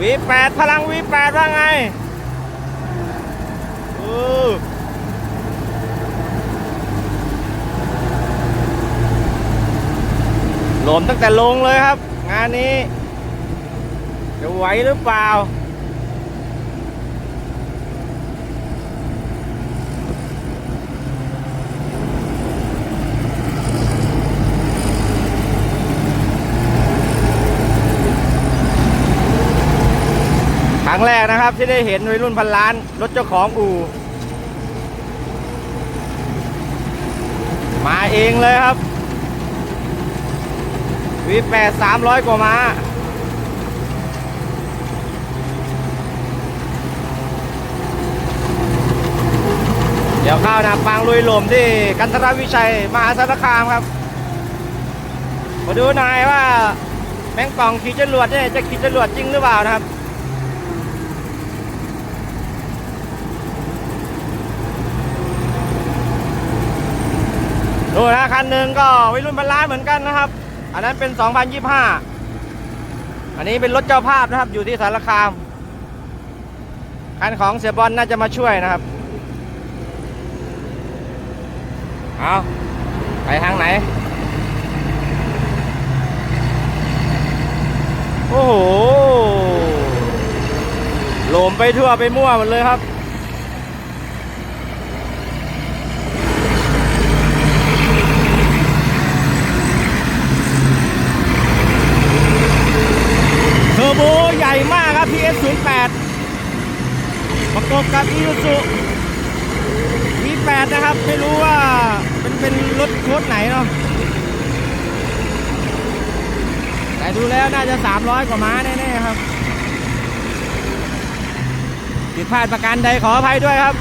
วีแปดพลังวีแปดว่าไงเออหลมตั้งแต่ลงเลยครับ งานนี้ จะไหวหรือเปล่า รั้งแรกนะครับที่ได้เห็นวัยรุ่นพันล้าน รถเจ้าของอู่ มาเองเลยครับวีแปดสามร้อยกว่ามาเดี๋ยวข้าวนาปังลุยหลมที่กันทรวิชัยมหาสารคามครับ มาดูน่อยว่าแมงป่องขี่จรวดเนี่ยจะขี่จรวดจริงหรือเปล่านะครับ ดูนะคันหนึ่งก็วัยรุ่นบรรล้านเหมือนกันนะครับ อันนั้นเป็น 2025 อันนี้เป็นรถเจ้าภาพนะครับ อยู่ที่สารคาม คันของเสียบอลน่าจะมาช่วยนะครับ เอาไปทางไหน โอ้โห โหลมไปทั่วไปมั่วหมดเลยครับ เทอร์โบใหญ่มากครับ PS08 ประกอบกับ Isuzu V8 นะครับ ไม่รู้ว่าเป็นเป็นรถรถไหนเนาะแต่ดูแล้วน่าจะ 300 กว่าม้าแน่ๆครับผิดพลาดประการใดขออภัยด้วยครับ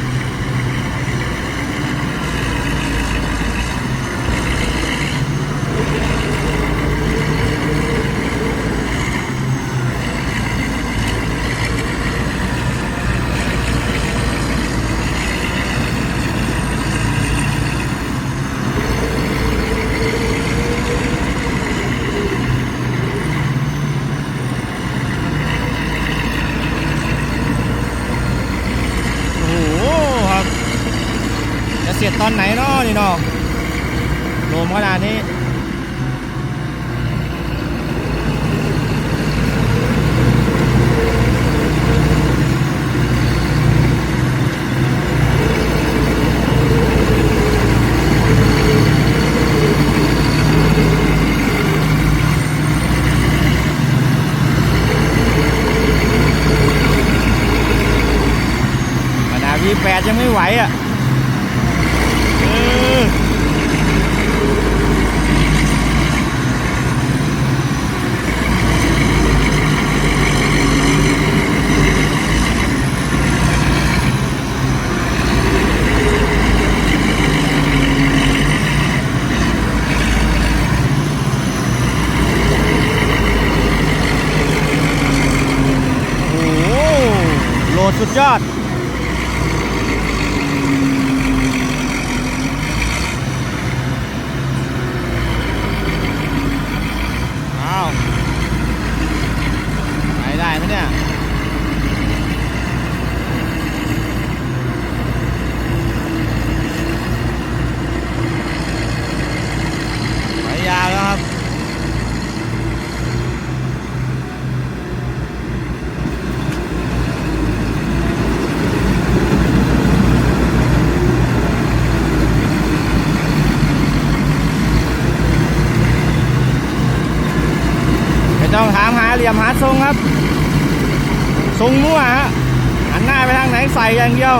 โอ้โหครับ จะเสร็จต อนไหนเนาะนี่เนาะโลมขนาดนี้ ขนาดวีแปดยังไม่ไหวอะเออโอ้โหโหลดสุด ยอด อ้าวไปได้ไหมเนี่ย ไปยาวแล้วครับ ไม่ต้อง ถามหาหลี่ยมหาทรงครับ ทรงมั่วฮะหันหน้าไปทางไหนใส่อย่างเดียว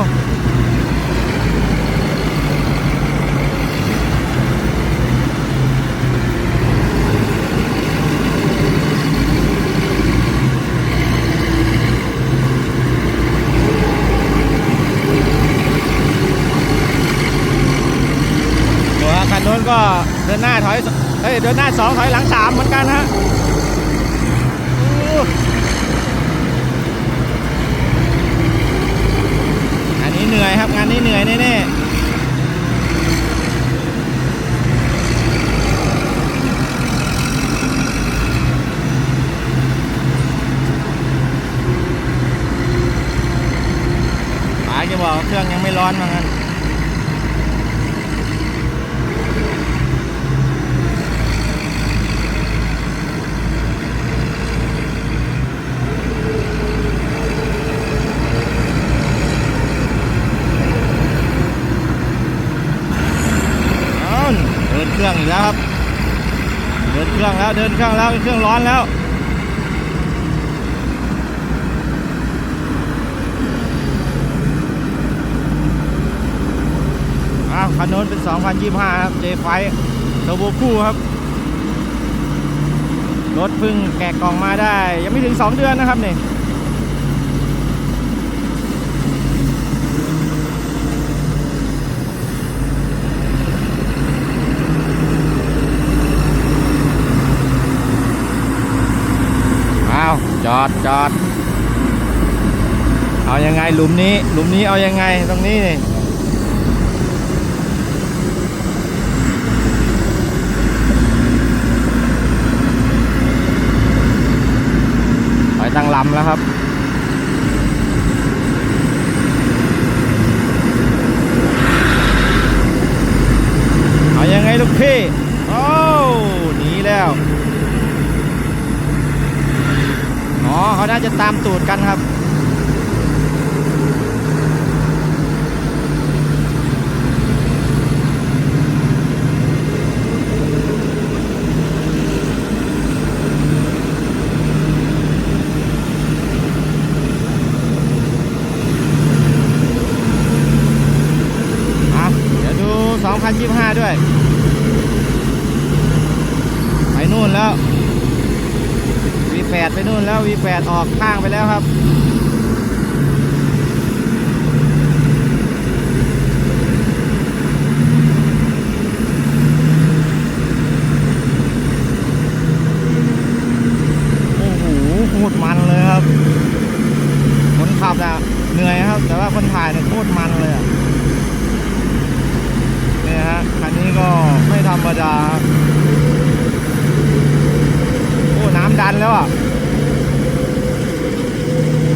ตัวคันโน้นก็เดินหน้าถอยเฮ้ยเดินหน้าสองถอยหลังสามเหมือนกันฮะ อันนี้เหนื่อยครับงานนี้เหนื่อยแน่ๆจะบอกเครื่องยังไม่ร้อนมาอนกัน รื่องแล้วครับ เดินเครื่องแล้วเดินเครื่องแล้วเครื่องร้อนแล้วอ้าวคันโน้นเป็น 2025 ครับ J5 เทอร์โบคู่ครับ รถเพึ่งแกะกล่องมาได้ ยังไม่ถึง 2 เดือนนะครับเนี่อ้าว จอดจอด เอายังไงหลุมนี้ หลุมนี้เอายังไงตรงนี้นี่ถอยตั้งลำแล้วครับเอายังไงลูกพี่ โอ้หนีแล้ว อ๋อเขาน่าจะตามตูดกันครับเดี๋ยวดู2025 ด้วย ไปนู่นแล้ว V8 ไปนู่นแล้ว V8 ออกข้างไปแล้วครับโอ้โหโคตรมันเลยครับคนขับน่ะเหนื่อยครับ แต่ว่าคนถ่ายเนี่ยโคตรมันเลยเนี่ยฮะคันนี้ก็ไม่ธรรมดาโอ้น้ำดันแล้วอะ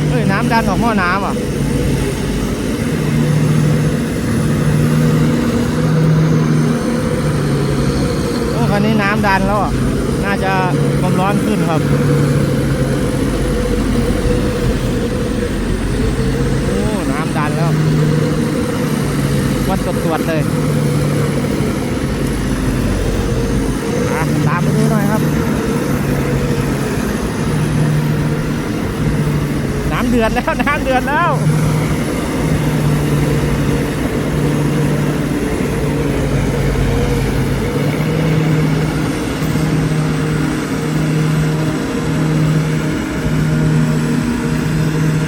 เฮ้ย น้ำ ดันออกหม้อน้ำอะโอ้คันนี้น้ำดันแล้วอะ น่าจะความร้อนขึ้นครับโอ้น้ำดันแล้ว วัดตรวจเลยอะตามไปดูหน่อยครับ น้ำ เดือดแล้วน้ำเดือดแล้ว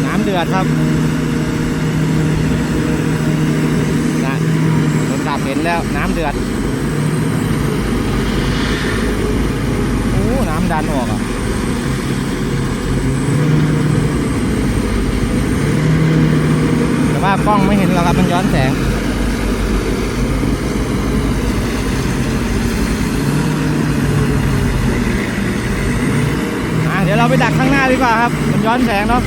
น้ำเดือดครับนะคนขับเห็นแล้วน้ำเดือดโอ้น้ำดันออกอะ แต่ว่ากล้องไม่เห็นหรอกครับ มันย้อนแสงอะเดี๋ยวเราไปดักข้างหน้าดีกว่าครับ มันย้อนแสงเนาะ